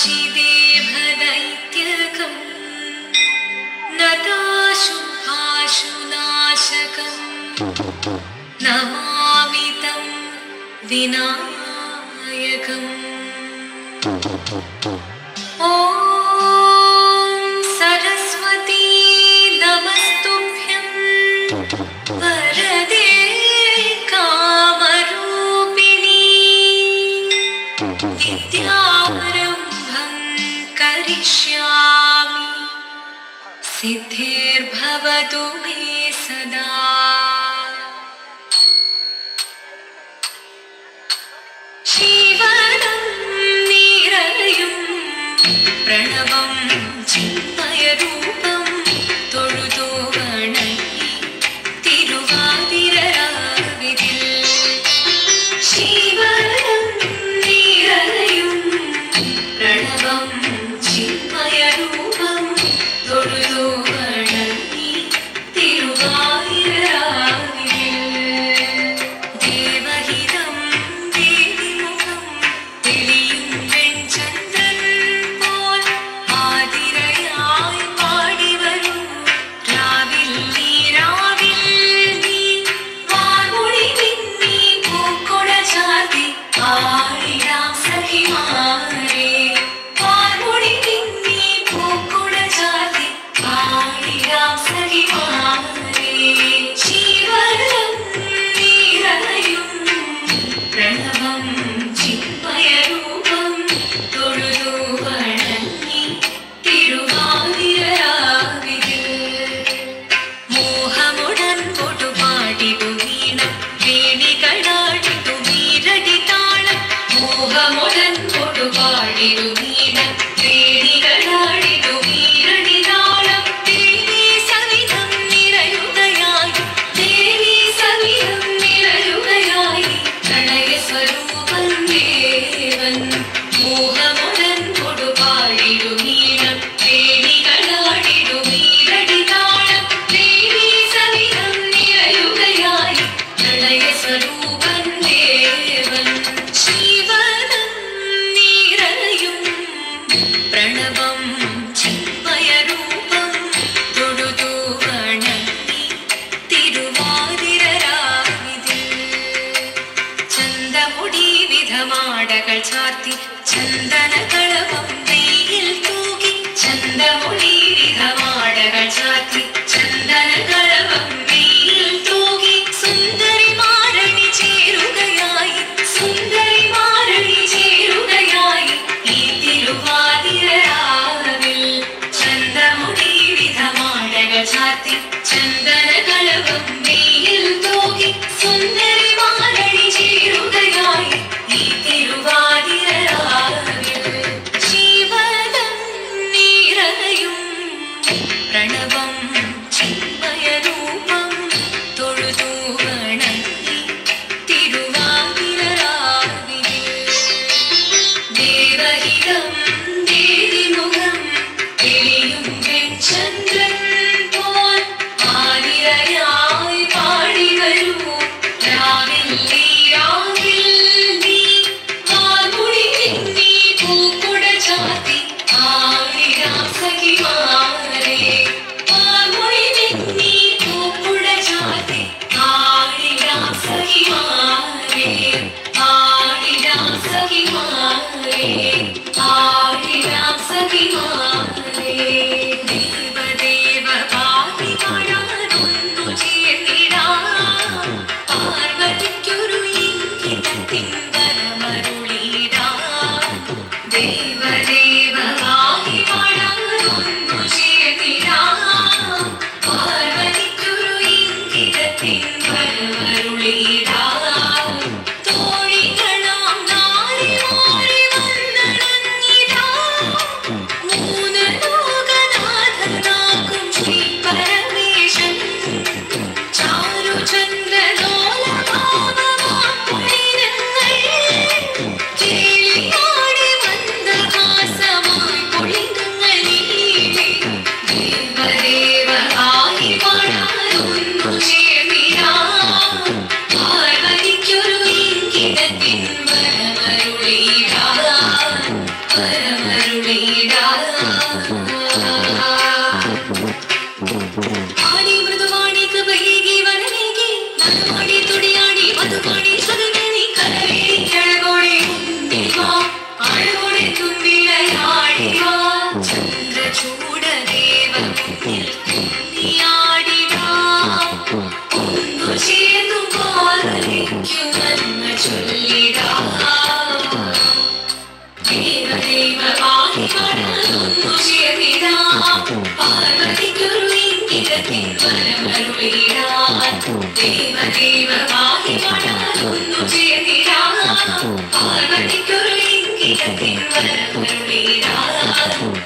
शिदेह दैत्यकम् न दाशुभाशुनाशकम् विनायकम् वसतु मे सदा शिवनं निरयुं प्रणवं चिन्मयरूपम् 비감 쓰기만 하는 ಚಾರ್ತಿ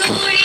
தோழி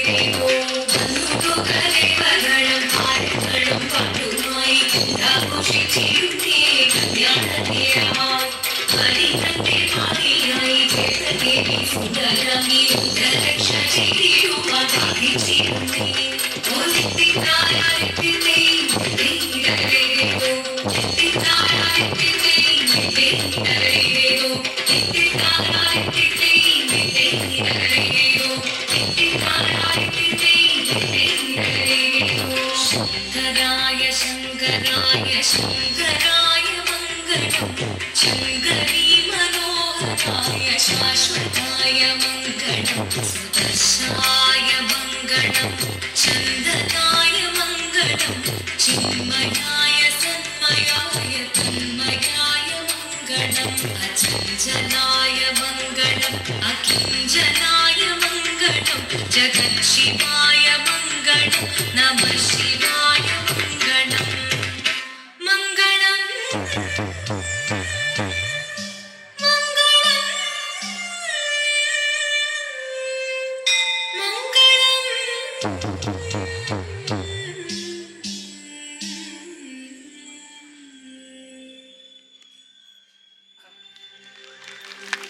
അചഞ്ചനായ മംഗളം അകിഞ്ചനായ മംഗളം ജഗത് ശിവായ മംഗളം നമ ശിവായ മംഗളം. മംഗളം. മംഗളം. മംഗളം.